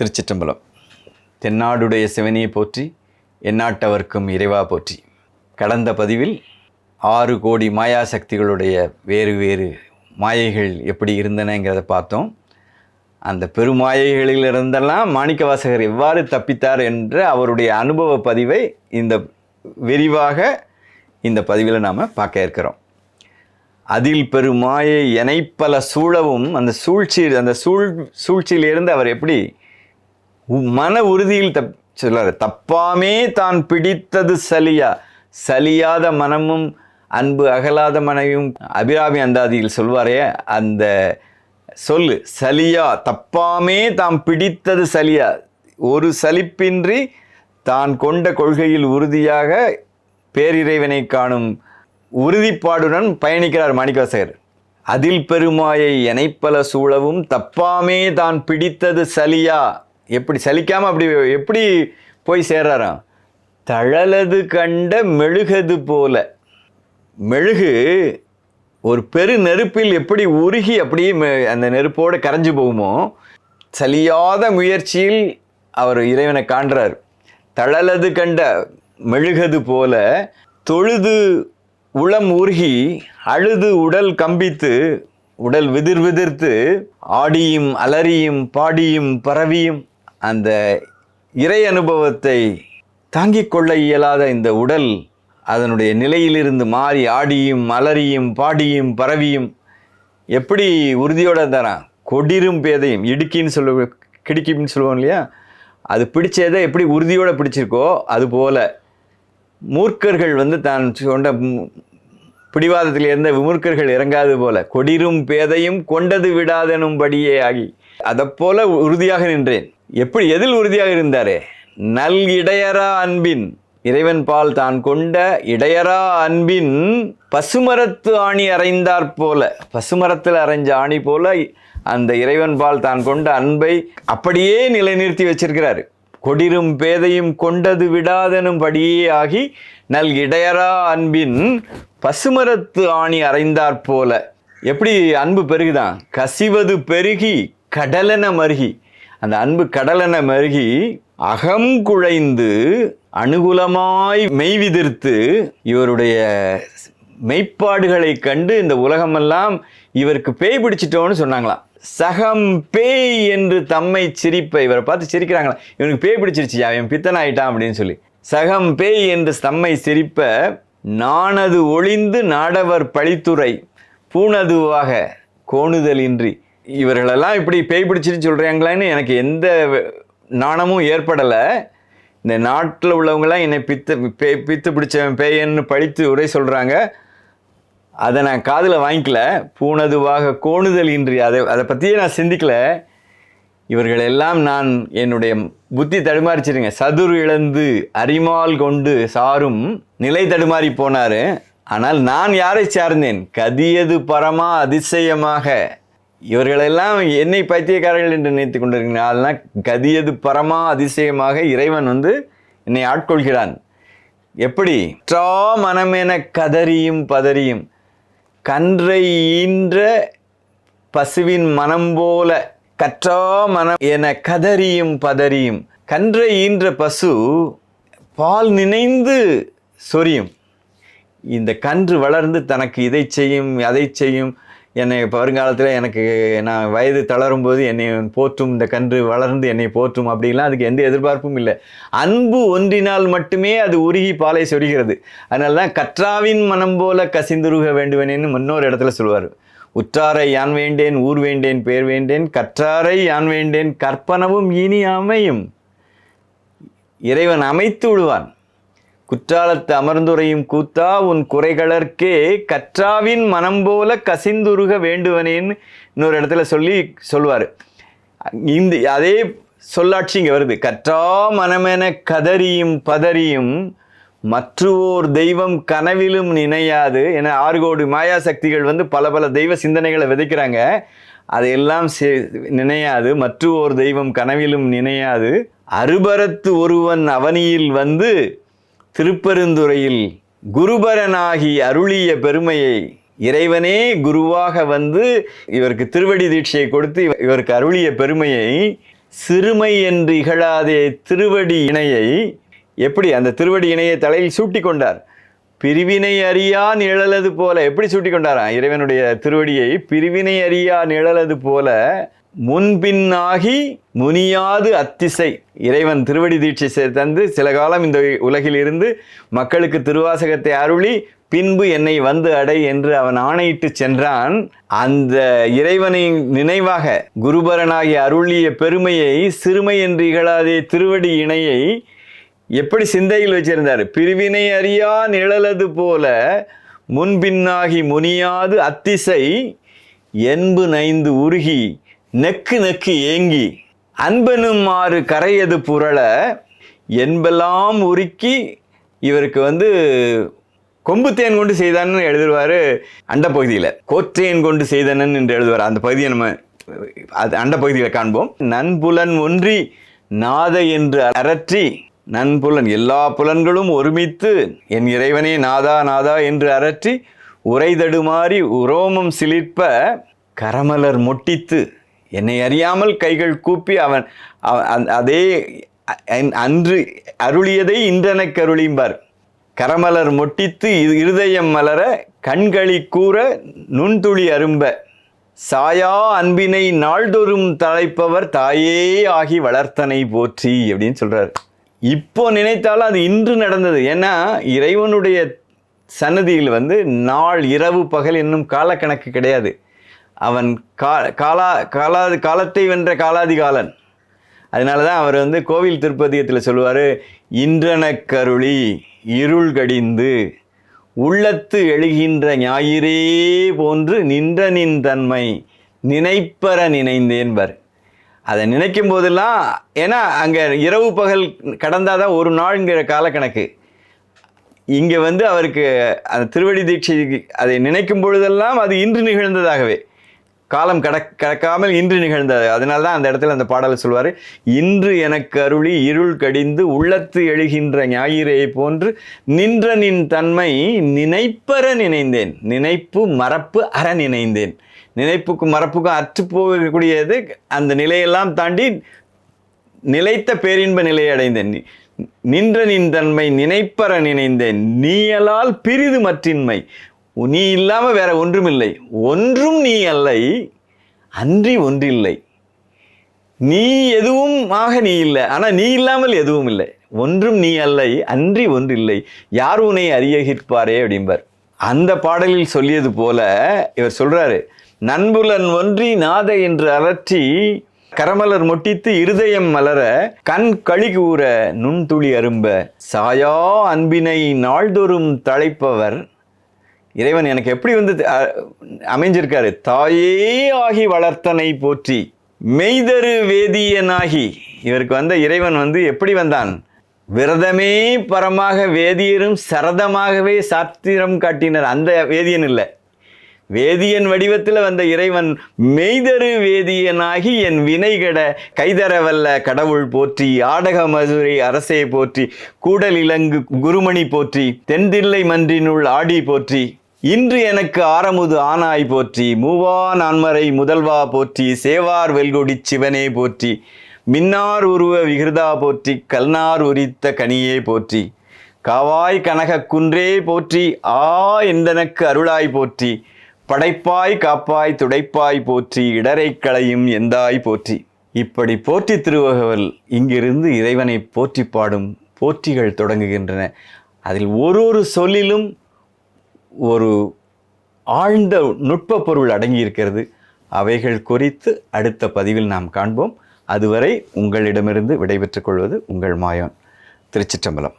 திருச்சிற்றம்பலம். தென்னாடுடைய சிவனியை போற்றி எந்நாட்டவர்க்கும் இறைவா போற்றி. கடந்த பதிவில் ஆறு கோடி மாயா சக்திகளுடைய வேறு வேறு மாயைகள் எப்படி இருந்தனங்கிறத பார்த்தோம். அந்த பெருமாயைகளிலிருந்தெல்லாம் மாணிக்கவாசகர் எவ்வாறு தப்பித்தார் என்ற அவருடைய அனுபவ பதிவை இந்த விரிவாக இந்த பதிவில் நாம் பார்க்க இருக்கிறோம். அதில் பெருமாயை எனைப்பல சூழவும் அந்த சூழ்ச்சி அந்த சூழ் சூழ்ச்சியிலிருந்து அவர் எப்படி மன உறுதியில் தப் சொல்றாரு தப்பாமே தான் பிடித்தது சலியா. சலியாத மனமும் அன்பு அகலாத மனைவியும் அபிராமி அந்தாதியில் சொல்வாரே அந்த சொல்லு சலியா தப்பாமே தாம் பிடித்தது சலியா. ஒரு சலிப்பின்றி தான் கொண்ட கொள்கையில் உறுதியாக பேரிறைவனை காணும் உறுதிப்பாடுடன் பயணிக்கிறார் மாணிக்கவாசகர். அதில் பெருமாயை எனைப்பல சூழவும் தப்பாமே தான் பிடித்தது சலியா. எப்படி சலிக்காமல் அப்படி எப்படி போய் சேர்றாராம்? தழலது கண்ட மெழுகது போல. மெழுகு ஒரு பெரு நெருப்பில் எப்படி உருகி அப்படியே மெ- அந்த நெருப்போடு கரைஞ்சு போகுமோ சலியாத முயற்சியில் அவர் இறைவனை காண்றார். தழலது கண்ட மெழுகது போல தொழுது உளம் உருகி அழுது உடல் கம்பித்து உடல் விதிர் விதிர்த்து ஆடியும் அலறியும் பாடியும் பரவியும் அந்த இறை அனுபவத்தை தாங்கிக் கொள்ள இயலாத இந்த உடல் அதனுடைய நிலையிலிருந்து மாறி ஆடியும் மலரியும் பாடியும் பரவியும் எப்படி உறுதியோடு தரான் கொடிரும் பேதையும் இடுக்கின்னு சொல்ல கிடுக்கின்னு சொல்லுவோம் இல்லையா? அது பிடிச்சதை எப்படி உறுதியோடு பிடிச்சிருக்கோ அது போல் மூர்க்கர்கள் வந்து தான் கொண்ட பிடிவாதத்தில் இருந்த விமூர்க்கர்கள் இறங்காது போல கொடிரும் பேதையும் கொண்டது விடாதெனும்படியே ஆகி அதைப்போல உறுதியாக நின்றேன். எப்படி எதில் உறுதியாக இருந்தாரே? நல் இடையரா அன்பின் இறைவன் பால் தான் கொண்ட இடையரா அன்பின் பசுமரத்து ஆணி அறைந்தாற் போல பசுமரத்தில் அரைஞ்ச ஆணி போல அந்த இறைவன் பால் தான் கொண்ட அன்பை அப்படியே நிலைநிறுத்தி வச்சிருக்கிறாரு. கொடிரும் பேதையும் கொண்டது விடாதனும் படியே ஆகி நல் இடையரா அன்பின் பசுமரத்து ஆணி அறைந்தாற் போல. எப்படி அன்பு பெருகுதான்? கசிவது பெருகி கடலென மருகி. அந்த அன்பு கடலென மருகி அகம் குழைந்து அனுகூலமாய் மெய்விதிர்த்து இவருடைய மெய்ப்பாடுகளை கண்டு இந்த உலகமெல்லாம் இவருக்கு பேய் பிடிச்சிட்டோன்னு சொன்னாங்களாம். சகம் பேய் என்று தம்மை சிரிப்பை இவரை பார்த்து சிரிக்கிறாங்களா இவனுக்கு பேய் பிடிச்சிருச்சு அவன் பித்தன் ஆயிட்டான் அப்படின்னு சொல்லி. சகம் பேய் என்று தம்மை சிரிப்ப நானது ஒளிந்து நாடவர் பழித்துறை பூனதுவாக கோணுதலின்றி இவர்களெல்லாம் இப்படி பேய் பிடிச்சிருன்னு சொல்கிறாங்களான்னு எனக்கு எந்த நாணமும் ஏற்படலை. இந்த நாட்டில் உள்ளவங்களாம் என்னை பித்து பே பித்து பிடிச்ச பேயன்னு பழித்து உரை சொல்கிறாங்க அதை நான் காதில் வாங்கிக்கல. பூனதுவாக கோணுதல் இன்றி அதை அதை பற்றியே நான் சிந்திக்கல. இவர்கள் எல்லாம் நான் என்னுடைய புத்தி தடுமாறிச்சிருங்க. சதுர் இழந்து அரிமால் கொண்டு சாரும் நிலை தடுமாறி போனார். ஆனால் நான் யாரை சார்ந்தேன்? கதியது பரமா அதிசயமாக. இவர்களெல்லாம் என்னை பைத்தியக்காரர்கள் என்று நினைத்து கொண்டிருக்கிறேன். அதெல்லாம் கதியது பரமா அதிசயமாக இறைவன் வந்து என்னை ஆட்கொள்கிறான். எப்படி? ட்ரா மனமென கதறியும் பதறியும். கன்றை ஈன்ற பசுவின் மனம் போல கற்றா மனம் என கதறியும் பதறியும். கன்றை ஈன்ற பசு பால் நினைந்து சொரியும். இந்த கன்று வளர்ந்து தனக்கு இதை செய்யும் அதை செய்யும். என்னை வருங்காலத்தில் எனக்கு நான் வயது தளரும் போது என்னை போற்றும் இந்த கன்று வளர்ந்து என்னை போற்றும் அப்படிலாம் அதுக்கு எந்த எதிர்பார்ப்பும் இல்லை. அன்பு ஒன்றினால் மட்டுமே அது உருகி பாலை சொல்கிறது அதனால தான் கற்றாவின் மனம் போல கசிந்துருக வேண்டுவனேன்னு முன்னொரு இடத்துல சொல்லுவார். உற்றாரை யான் வேண்டேன் ஊர் வேண்டேன் பேர் வேண்டேன் கற்றாரை யான் வேண்டேன் கற்பனவும் இனி அமையும். இறைவன் அமைத்து விடுவான். குற்றாலத்து அமர்ந்துரையும் கூத்தா உன் குறைகளற்கே கற்றாவின் மனம் போல கசிந்துருக வேண்டுவனேன்னு இன்னொரு இடத்துல சொல்லி சொல்வார். இந்த அதே சொல்லாட்சி இங்கே வருது. கற்றா மனமென கதறியும் பதறியும் மற்றுவோர் தெய்வம் கனவிலும் நினையாது என ஆறு கோடி மாயா சக்திகள் வந்து பல பல தெய்வ சிந்தனைகளை விதைக்கிறாங்க. அதையெல்லாம் நினையாது. மற்றுவோர் தெய்வம் கனவிலும் நினையாது. அருபரத்து ஒருவன் அவனியில் வந்து திருப்பெருந்துறையில் குருபரனாகி அருளிய பெருமையை இறைவனே குருவாக வந்து இவருக்கு திருவடி தீட்சையை கொடுத்து இவருக்கு அருளிய பெருமையை சிறுமை என்று இகழாதே திருவடி இணையை எப்படி அந்த திருவடி இணையை தலையில் சூட்டி கொண்டார்? பிரிவினை அறியா நிழலது போல எப்படி சூட்டி கொண்டாராம்? இறைவனுடைய திருவடியை பிரிவினை அறியா நிழலது போல முன்பின்னாகி முனியாது அத்திசை. இறைவன் திருவடி தீட்சை செய்து தந்து சில காலம் இந்த உலகில் இருந்து மக்களுக்கு திருவாசகத்தை அருளி பின்பு என்னை வந்து அடை என்று அவன் ஆணையிட்டு சென்றான். அந்த இறைவனின் நினைவாக குருபரனாகி அருளிய பெருமையை சிறுமை என்று இகழாதே திருவடி இணையை எப்படி சிந்தையில் வச்சிருந்தார்? பிரிவினை அறியா நிழலது போல முன்பின்னாகி முனியாது அத்திசை என்பு நைந்து உருகி நெக்கு நெக்கு ஏங்கி அன்பனும் ஆறு கரையது புரள என்பெல்லாம் உருக்கி இவருக்கு வந்து கொம்பு தேன் கொண்டு செய்தான்னு எழுதுவார் அண்ட பகுதியில். கோற்றேன் கொண்டு செய்தனன் என்று எழுதுவார். அந்த பகுதியை நம்ம அது அண்ட பகுதியில் காண்போம். நன்புலன் ஒன்றி நாத என்று அரற்றி நன்புலன் எல்லா புலன்களும் ஒருமித்து என் இறைவனே நாதா நாதா என்று அரற்றி உரை தடுமாறி உரோமம் சிலிர்ப்ப கரமலர் மொட்டித்து என்னை அறியாமல் கைகள் கூப்பி அவன் அதே அன்று அருளியதை இன்றெனக்கு அருளிம்பார் கரமலர் மொட்டித்து இரு- இருதயம் மலர கண்களி கூற நுண்துளி அரும்ப. சாயா அன்பினை நாள்தோறும் தலைப்பவர் தாயே ஆகி வளர்த்தனை போற்றி அப்படின்னு சொல்கிறார் இப்போ நினைத்தாலும் அது இன்று நடந்தது. ஏன்னா இறைவனுடைய சன்னதியில் வந்து நாள் இரவு பகல் என்னும் காலக்கணக்கு கிடையாது. அவன் கா காலா காலா காலத்தை வென்ற காலாதிகாலன். அதனால தான் அவர் வந்து கோவில் திருப்பதியத்தில் சொல்லுவார் இன்றனக்கருளி இருள் கடிந்து உள்ளத்து எழுகின்ற ஞாயிறே போன்று நின்ற நின் தன்மை நினைப்பற நினைந்தேன்பர் அதை நினைக்கும் போதெல்லாம் ஏன்னா அங்கே இரவு பகல் கடந்தால் தான் ஒரு நாள்ங்கிற காலக்கணக்கு. இங்கே வந்து அவருக்கு அந்த திருவடி தீட்சை அதை நினைக்கும் பொழுதெல்லாம் அது இன்று நிகழ்ந்ததாகவே. காலம் கடக் கடக்காமல் இன்று நிகழ்ந்தது. அதனால தான் அந்த இடத்துல அந்த பாடலை சொல்வார் இன்று எனக்கு அருளி இருள் கடிந்து உள்ளத்து எழுகின்ற ஞாயிறை போன்று நின்ற நின் தன்மை நினைப்பற நினைந்தேன். நினைப்பு மறப்பு அற நினைந்தேன். நினைப்புக்கும் மறப்புக்கும் அற்று போகக்கூடியது அந்த நிலையெல்லாம் தாண்டி நிலைத்த பேரின்ப நிலையை அடைந்தேன். நின்ற நின் தன்மை நினைப்பற நினைந்தேன். நீயலால் பிரிது மற்றின்மை. நீ இல்லாமல் வேற ஒன்றுமில்லை. ஒன்றும் நீ அல்லை அன்றி ஒன்றில்லை. நீ எதுவும் ஆக நீ இல்லை. ஆனால் நீ இல்லாமல் எதுவும் இல்லை. ஒன்றும் நீ அல்லை அன்றி ஒன்றில்லை. யார் உன்னை அறியகிற்பாரே அப்படிம்பார். அந்த பாடலில் சொல்லியது போல இவர் சொல்கிறாரு நண்புலன் ஒன்றி நாத என்று அலற்றி கரமலர் மொட்டித்து இருதயம் மலர கண் களி கூற நுண்துளி அரும்ப சாயா அன்பினை நாள்தோறும் தழைப்பவர் இறைவன் எனக்கு எப்படி வந்து அமைஞ்சிருக்காரு? தாயே ஆகி வளர்த்தனை போற்றி மெய்தரு வேதியனாகி. இவருக்கு வந்த இறைவன் வந்து எப்படி வந்தான்? விரதமே பரமாக வேதியரும் சரதமாகவே சாத்திரம் காட்டினர். அந்த வேதியன் இல்லை. வேதியன் வடிவத்தில் வந்த இறைவன் மெய்தரு வேதியனாகி என் வினைகட கைதரவல்ல கடவுள் போற்றி ஆடக மதுரை அரசே போற்றி கூடல் இலங்கு குருமணி போற்றி தென்தில்லை மன்றினுள் ஆடி போற்றி. இன்று எனக்கு ஆரமுது ஆனாய் போற்றி மூவா நான்மறை முதல்வா போற்றி சேவார் வெல்கொடி சிவனே போற்றி மின்னார் உருவ விகிருதா போற்றி கல்நார் உரித்த கனியே போற்றி காவாய் கனக குன்றே போற்றி ஆ எந்தனக்கு அருளாய் போற்றி படைப்பாய் காப்பாய் துடைப்பாய் போற்றி இடரைக் களையும் எந்தாய் போற்றி. இப்படி போற்றி திருவகவல் இங்கிருந்து இறைவனை போற்றி பாடும் போற்றிகள் தொடங்குகின்றன. அதில் ஒரு ஒரு சொல்லிலும் ஒரு ஆழ்ந்த நுட்ப பொருள் அடங்கியிருக்கிறது. அவைகள் குறித்து அடுத்த பதிவில் நாம் காண்போம். அதுவரை உங்களிடமிருந்து விடைபெற்றுக் கொள்வது உங்கள் மாயோன் திருச்சிற்றம்பலம்.